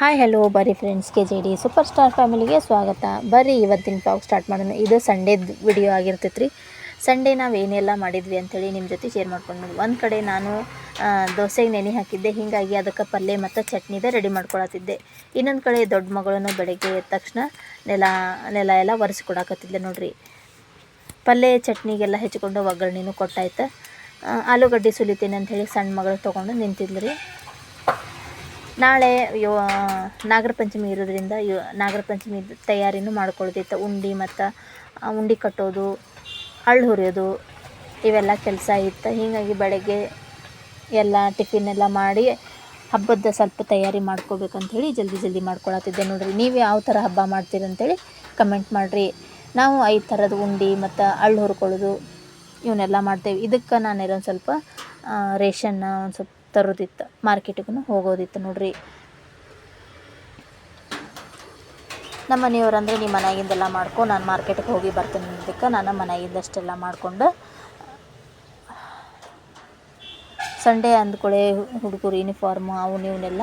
Hi hello ಬರೀ friends K J D super star ಫ್ಯಾಮಿಲಿಗೆ ಸ್ವಾಗತ. ಬರ್ರಿ, ಇವತ್ತಿನ ಬ್ಲಾಗ್ ಸ್ಟಾರ್ಟ್ ಮಾಡೋಣ. ಇದು ಸಂಡೇದು ವಿಡಿಯೋ ಆಗಿರ್ತೈತೆ ರೀ ಸಂಡೇ ನಾವು ಏನೆಲ್ಲ ಮಾಡಿದ್ವಿ ಅಂಥೇಳಿ ನಿಮ್ಮ ಜೊತೆ ಶೇರ್ ಮಾಡ್ಕೊಂಡು ಒಂದು ಕಡೆ ನಾನು ದೋಸೆಗೆ ನೆನೆ ಹಾಕಿದ್ದೆ. ಹೀಗಾಗಿ ಅದಕ್ಕೆ ಪಲ್ಯ ಮತ್ತು ಚಟ್ನಿದ ರೆಡಿ ಮಾಡ್ಕೊಳತ್ತಿದ್ದೆ. ಇನ್ನೊಂದು ಕಡೆ ದೊಡ್ಡ ಮಗಳನ್ನು ಬೆಳಗ್ಗೆ ಎದ್ದ ತಕ್ಷಣ ನೆಲ ನೆಲ ಎಲ್ಲ ಒರೆಸಿಕೊಡಾಕತ್ತಿದ್ದೆ ನೋಡಿರಿ. ಪಲ್ಯ, ಚಟ್ನಿಗೆಲ್ಲ ಹೆಚ್ಚಿಕೊಂಡು ಒಗ್ಗರಣೆನೂ ಕೊಟ್ಟಾಯ್ತು. ಆಲೂಗಡ್ಡೆ ಸುಲಿತೀನಿ ಅಂಥೇಳಿ ಸಣ್ಣ ಮಗಳು ತೊಗೊಂಡು ನಿಂತಿದ್ಲು ರೀ. ನಾಳೆ ಯೋ, ನಾಗರ ಪಂಚಮಿ ಇರೋದ್ರಿಂದ ಯೋ, ನಾಗರ ಪಂಚಮಿ ತಯಾರಿನೂ ಮಾಡ್ಕೊಳ್ದಿತ್ತು ಉಂಡೆ ಮತ್ತು ಉಂಡಿ ಕಟ್ಟೋದು, ಹಳ್ಳು ಹುರಿಯೋದು, ಇವೆಲ್ಲ ಕೆಲಸ ಇತ್ತು. ಹೀಗಾಗಿ ಬೆಳಗ್ಗೆ ಎಲ್ಲ ಟಿಫಿನ್ ಎಲ್ಲ ಮಾಡಿ ಹಬ್ಬದ ಸ್ವಲ್ಪ ತಯಾರಿ ಮಾಡ್ಕೋಬೇಕಂಥೇಳಿ ಜಲ್ದಿ ಜಲ್ದಿ ಮಾಡ್ಕೊಳತ್ತಿದ್ದೆ ನೋಡಿರಿ. ನೀವು ಯಾವ ಥರ ಹಬ್ಬ ಮಾಡ್ತೀರಿ ಅಂತೇಳಿ ಕಮೆಂಟ್ ಮಾಡಿರಿ. ನಾವು ಐದು ಥರದ ಉಂಡೆ ಮತ್ತು ಹಳ್ಳು ಹುರ್ಕೊಳ್ಳೋದು ಇವನ್ನೆಲ್ಲ ಮಾಡ್ತೇವೆ. ಇದಕ್ಕೆ ನಾನು ಇರೋ ಸ್ವಲ್ಪ ರೇಷನ್ನ ಒಂದು ಸ್ವಲ್ಪ ತರೋದಿತ್ತು. ಮಾರ್ಕೆಟಿಗೂ ಹೋಗೋದಿತ್ತು ನೋಡ್ರಿ. ನಮ್ಮ ಮನೆಯವ್ರಂದ್ರೆ ನಿಮ್ಮ ಮನೆಯಾಗಿಂದೆಲ್ಲ ಮಾಡ್ಕೊ, ನಾನು ಮಾರ್ಕೆಟಿಗೆ ಹೋಗಿ ಬರ್ತೀನಿ ಅದಕ್ಕೆ. ನಾನು ಮನೆಯಾಗಿಂದಷ್ಟೆಲ್ಲ ಮಾಡಿಕೊಂಡು, ಸಂಡೇ ಅಂದ್ಕೊಳ್ಳೆ ಹುಡುಗರು ಯೂನಿಫಾರ್ಮು ಅವು ಇವನ್ನೆಲ್ಲ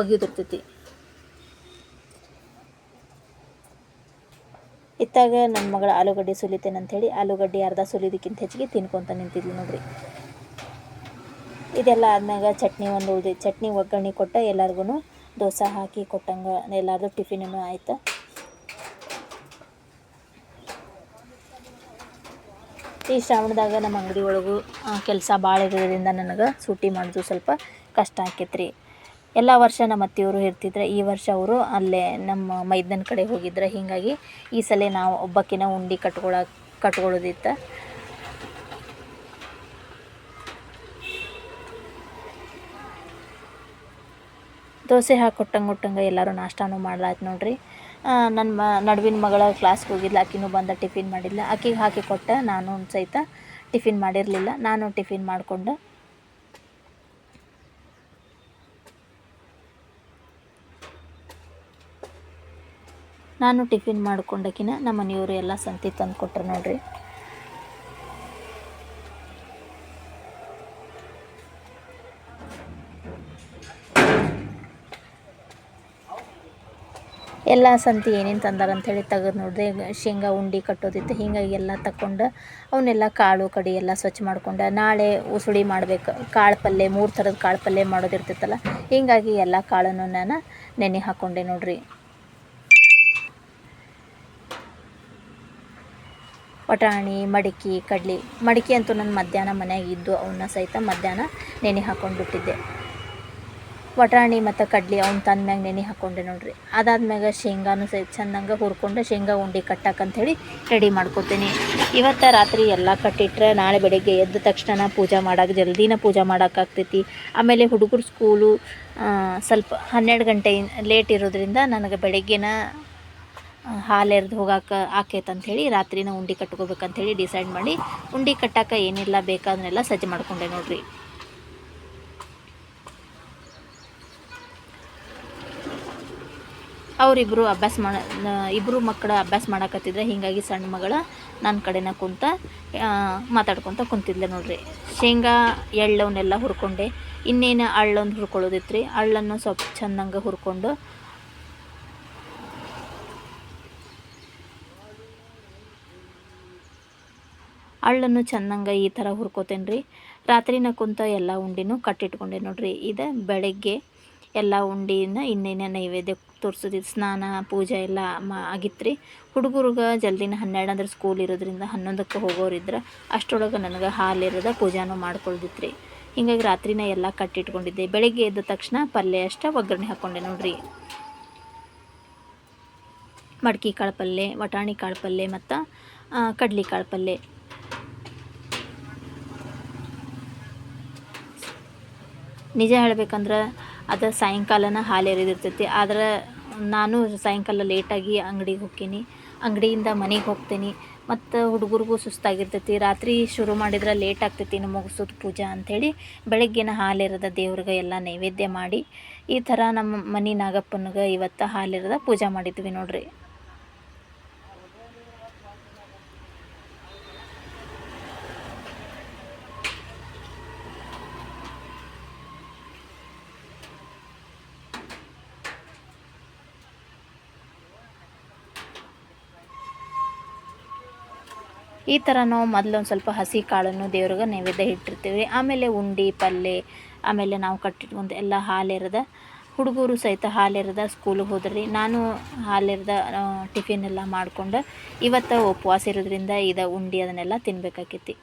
ಒಗೆದಿರ್ತೈತಿ. ಇತ್ತಾಗ ನನ್ನ ಮಗಳ ಆಲೂಗಡ್ಡೆ ಸುಲಿತೇನೆ ಅಂಥೇಳಿ ಆಲೂಗಡ್ಡೆ ಅರ್ಧ ಸುಲಿದಕ್ಕಿಂತ ಹೆಚ್ಚಿಗೆ ತಿನ್ಕೊತ ನಿಂತಿದ್ಲು ನೋಡ್ರಿ. ಇದೆಲ್ಲ ಆದ್ಮ್ಯಾಗ ಚಟ್ನಿ ಒಂದು ಉಳ್ದಿ, ಚಟ್ನಿ ಒಗ್ಗರಣೆ ಕೊಟ್ಟು ಎಲ್ಲರಿಗೂ ದೋಸೆ ಹಾಕಿ ಕೊಟ್ಟಂಗ ಎಲ್ಲರದು ಟಿಫಿನೂ ಆಯ್ತು. ಈ ಶ್ರಾವಣದಾಗ ನಮ್ಮ ಅಂಗಡಿ ಒಳಗೂ ಕೆಲಸ ಭಾಳ ಇರೋದ್ರಿಂದ ನನಗೆ ಸೂಟಿ ಮಾಡೋದು ಸ್ವಲ್ಪ ಕಷ್ಟ ಆಕೈತ್ರಿ. ಎಲ್ಲ ವರ್ಷ ನಮ್ಮ ಅತ್ತೆಯವರು ಇರ್ತಿದ್ರೆ ಈ ವರ್ಷ ಅವರು ಅಲ್ಲೇ ನಮ್ಮ ಮೈದನ ಕಡೆ ಹೋಗಿದ್ರೆ, ಹೀಗಾಗಿ ಈ ಸಲ ನಾವು ಒಬ್ಬಕ್ಕಿನ ಉಂಡಿ ಕಟ್ಕೊಳ ಕಟ್ಕೊಳ್ಳೋದಿತ್ತು ದೋಸೆ ಹಾಕಿ ಕೊಟ್ಟಂಗೆ ಕೊಟ್ಟಂಗೆ ಎಲ್ಲರೂ ನಾಷ್ಟಾನು ಮಾಡ್ಲಾಯ್ತು ನೋಡ್ರಿ. ನನ್ನ ಮ, ನಡುವಿನ ಮಗಳ ಕ್ಲಾಸ್ಗೆ ಹೋಗಿದ್ಲ, ಆಕಿನೂ ಬಂದ ಟಿಫಿನ್ ಮಾಡಿಲ್ಲ ಆಕಿಗೆ ಹಾಕಿ ಕೊಟ್ಟೆ, ನಾನು ಸಹಿತ ಟಿಫಿನ್ ಮಾಡಿರಲಿಲ್ಲ. ನಾನು ಟಿಫಿನ್ ಮಾಡಿಕೊಂಡು. ನಾನು ಟಿಫಿನ್ ಮಾಡ್ಕೊಂಡಕಿನ ನಮ್ಮ ಮನೆಯವರು ಎಲ್ಲ ಸಂತಿ ತಂದು ಕೊಟ್ರು ನೋಡ್ರಿ. ಎಲ್ಲ ಸಂತಿ ಏನೇನು ತಂದಾರ ಹೇಳಿ ತೆಗೆದು ನೋಡಿದೆ ಶೇಂಗಾ, ಉಂಡಿ ಕಟ್ಟೋದಿತ್ತು. ಹೀಗಾಗಿ ಎಲ್ಲ ತಕೊಂಡು ಅವನ್ನೆಲ್ಲ ಕಾಳು ಕಡಿ ಎಲ್ಲ ಸ್ವಚ್ಛ ಮಾಡ್ಕೊಂಡು ನಾಳೆ ಉಸುಳಿ ಮಾಡಬೇಕು. ಕಾಳು ಪಲ್ಯ ಮೂರು ಥರದ ಕಾಳು ಪಲ್ಯ ಮಾಡೋದಿರ್ತಿತ್ತಲ್ಲ, ಹೀಗಾಗಿ ಎಲ್ಲ ಕಾಳನ್ನು ನಾನು ನೆನೆ ಹಾಕ್ಕೊಂಡೆ ನೋಡ್ರಿ. ಪಟಾಣಿ ಮಡಿಕೆ, ಕಡ್ಲಿ. ಮಡಿಕೆ ಅಂತೂ ನನ್ನ ಮಧ್ಯಾಹ್ನ ಮನ್ಯಾಗ ಇದ್ದು ಅವನ್ನ ಸಹಿತ ಮಧ್ಯಾಹ್ನ ನೆನೆ ಹಾಕ್ಕೊಂಡು ಬಿಟ್ಟಿದ್ದೆ. ವಟಾಣಿ ಮತ್ತು ಕಡ್ಲಿ ಅವ್ನ ತಂದ್ಮ್ಯಾಗ ನೆನೆ ಹಾಕ್ಕೊಂಡೆ ನೋಡ್ರಿ. ಅದಾದ್ಮ್ಯಾಗ ಶೇಂಗಾನು ಸಹಿತ ಚೆಂದಂಗೆ ಹುರ್ಕೊಂಡು ಶೇಂಗಾ ಉಂಡೆ ಕಟ್ಟಾಕಂಥೇಳಿ ರೆಡಿ ಮಾಡ್ಕೊತೀನಿ. ಇವತ್ತು ರಾತ್ರಿ ಎಲ್ಲ ಕಟ್ಟಿಟ್ರೆ ನಾಳೆ ಬೆಳಗ್ಗೆ ಎದ್ದ ತಕ್ಷಣ ಪೂಜೆ ಮಾಡೋಕೆ ಜಲ್ದಿನ ಪೂಜೆ ಮಾಡೋಕ್ಕಾಗ್ತೈತಿ ಆಮೇಲೆ ಹುಡುಗರು ಸ್ಕೂಲು ಸ್ವಲ್ಪ ಹನ್ನೆರಡು ಗಂಟೆ ಲೇಟ್ ಇರೋದ್ರಿಂದ ನನಗೆ ಬೆಳಗ್ಗೆನ ಹಾಲು ಹೋಗಕ್ಕೆ ಹೋಗಾಕ ಆಕೈತೆ ಅಂಥೇಳಿ ರಾತ್ರಿನ ಉಂಡೆ ಕಟ್ಕೋಬೇಕಂಥೇಳಿ ಡಿಸೈಡ್ ಮಾಡಿ. ಉಂಡೆ ಕಟ್ಟಾಕ ಏನೆಲ್ಲ ಬೇಕಾದ್ರೆಲ್ಲ ಸಜ್ಜು ಮಾಡ್ಕೊಂಡೆ ನೋಡ್ರಿ. ಅವರಿಬ್ಬರು ಅಭ್ಯಾಸ ಮಾಡ ಇಬ್ಬರು ಮಕ್ಕಳ ಅಭ್ಯಾಸ ಮಾಡಕತ್ತಿದ್ರೆ ಹೀಗಾಗಿ ಸಣ್ಣ ಮಗಳ ನನ್ನ ಕಡೆನ ಕುಂತ ಮಾತಾಡ್ಕೊತ ಕುಂತಿದ್ಲೆ ನೋಡ್ರಿ. ಶೇಂಗಾ ಎಳ್ಳವನ್ನೆಲ್ಲ ಹುರ್ಕೊಂಡೆ. ಇನ್ನೇನು ಅಳ್ಳೊಂದು ಹುರ್ಕೊಳ್ಳೋದಿತ್ತು ರೀ ಅಳ್ಳನ್ನು ಸ್ವಲ್ಪ ಚೆಂದಂಗೆ ಹುರ್ಕೊಂಡು ಅಳ್ಳನ್ನು ಚೆಂದಂಗೆ ಈ ಥರ ಹುರ್ಕೋತೇನೆ ರೀ ರಾತ್ರಿನ ಕುಂತ ಎಲ್ಲ ಉಂಡಿನೂ ಕಟ್ಟಿಟ್ಕೊಂಡೆ ನೋಡ್ರಿ. ಇದು ಬೆಳಗ್ಗೆ ಎಲ್ಲ ಉಂಡಿನ ಇನ್ನೇನು ನೈವೇದ್ಯ ತೋರಿಸೋದಿತ್ತು ಸ್ನಾನ, ಪೂಜೆ ಎಲ್ಲ ಮಾ ಆಗಿತ್ತು ರೀ ಹುಡುಗರಿಗೆ ಜಲ್ದಿನ ಹನ್ನೆರಡು ಅಂದ್ರೆ ಸ್ಕೂಲ್ ಇರೋದ್ರಿಂದ ಹನ್ನೊಂದಕ್ಕೆ ಹೋಗೋರಿದ್ರೆ ಅಷ್ಟರೊಳಗೆ ನನಗೆ ಹಾಲಿರೋದ ಪೂಜಾನು ಮಾಡ್ಕೊಳ್ದಿತ್ತು ರೀ ಹಿಂಗಾಗಿ ರಾತ್ರಿನ ಎಲ್ಲ ಕಟ್ಟಿಟ್ಕೊಂಡಿದ್ದೆ. ಬೆಳಗ್ಗೆ ಎದ್ದ ತಕ್ಷಣ ಪಲ್ಯ ಅಷ್ಟ ಒಗ್ಗರಣೆ ಹಾಕ್ಕೊಂಡೆ ನೋಡ್ರಿ. ಮಡ್ಕಿ ಕಾಳು ಪಲ್ಯ ವಟಾಣಿ ಕಾಳು ಪಲ್ಯ ಮತ್ತು ಕಡ್ಲಿ ಕಾಳು ಪಲ್ಯ ನಿಜ ಹೇಳ್ಬೇಕಂದ್ರೆ ಅದು ಸಾಯಂಕಾಲನ ಹಾಲು ಎರಿದಿರ್ತೈತಿ ಆದ್ರೆ ನಾನು ಸಾಯಂಕಾಲ ಲೇಟಾಗಿ ಅಂಗಡಿಗೆ ಹೋಗ್ತೀನಿ. ಅಂಗಡಿಯಿಂದ ಮನೆಗೆ ಹೋಗ್ತೀನಿ. ಮತ್ತು ಹುಡುಗರಿಗೂ ಸುಸ್ತಾಗಿರ್ತೈತಿ. ರಾತ್ರಿ ಶುರು ಮಾಡಿದ್ರೆ ಲೇಟ್ ಆಗ್ತೈತಿ ಇನ್ನು ಮುಗಿಸೋದು ಪೂಜಾ ಅಂಥೇಳಿ ಬೆಳಗ್ಗೆನ ಹಾಲಿರದ ದೇವ್ರಿಗೆ ಎಲ್ಲ ನೈವೇದ್ಯ ಮಾಡಿ ಈ ಥರ ನಮ್ಮ ಮನೆ ನಾಗಪ್ಪನಿಗೆ ಇವತ್ತು ಹಾಲಿರದ ಪೂಜೆ ಮಾಡಿದ್ವಿ ನೋಡ್ರಿ. ಈ ಥರ ನಾವು ಮೊದಲು ಒಂದು ಸ್ವಲ್ಪ ಹಸಿ ಕಾಳನ್ನು ದೇವ್ರಿಗೆ ನೈವೇದ್ಯ ಇಟ್ಟಿರ್ತೀವಿ. ಆಮೇಲೆ ಉಂಡೆ ಪಲ್ಯ ಆಮೇಲೆ ನಾವು ಕಟ್ಟಿಟ್ಕೊಂತ ಎಲ್ಲ ಹಾಲಿರದ ಹುಡುಗರು ಸಹಿತ ಹಾಲಿರದ ಸ್ಕೂಲಿಗೆ ಹೋದ್ರಿ. ನಾನು ಹಾಲಿರದ ಟಿಫಿನ್ ಎಲ್ಲ ಮಾಡ್ಕೊಂಡು ಇವತ್ತು ಉಪವಾಸ ಇರೋದ್ರಿಂದ ಇದು ಉಂಡಿ ಅದನ್ನೆಲ್ಲ ತಿನ್ಬೇಕಾಕೈತಿ.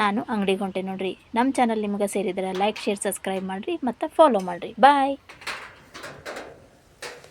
ನಾನು ಅಂಗಡಿಗೆ ಹೊಂಟೆ ನೋಡ್ರಿ. ನಮ್ಮ ಚಾನಲ್ ನಿಮ್ಗೆ ಸೇರಿದ್ರೆ ಲೈಕ್ ಶೇರ್ ಸಬ್ಸ್ಕ್ರೈಬ್ ಮಾಡಿರಿ ಮತ್ತು ಫಾಲೋ ಮಾಡಿರಿ. ಬಾಯ್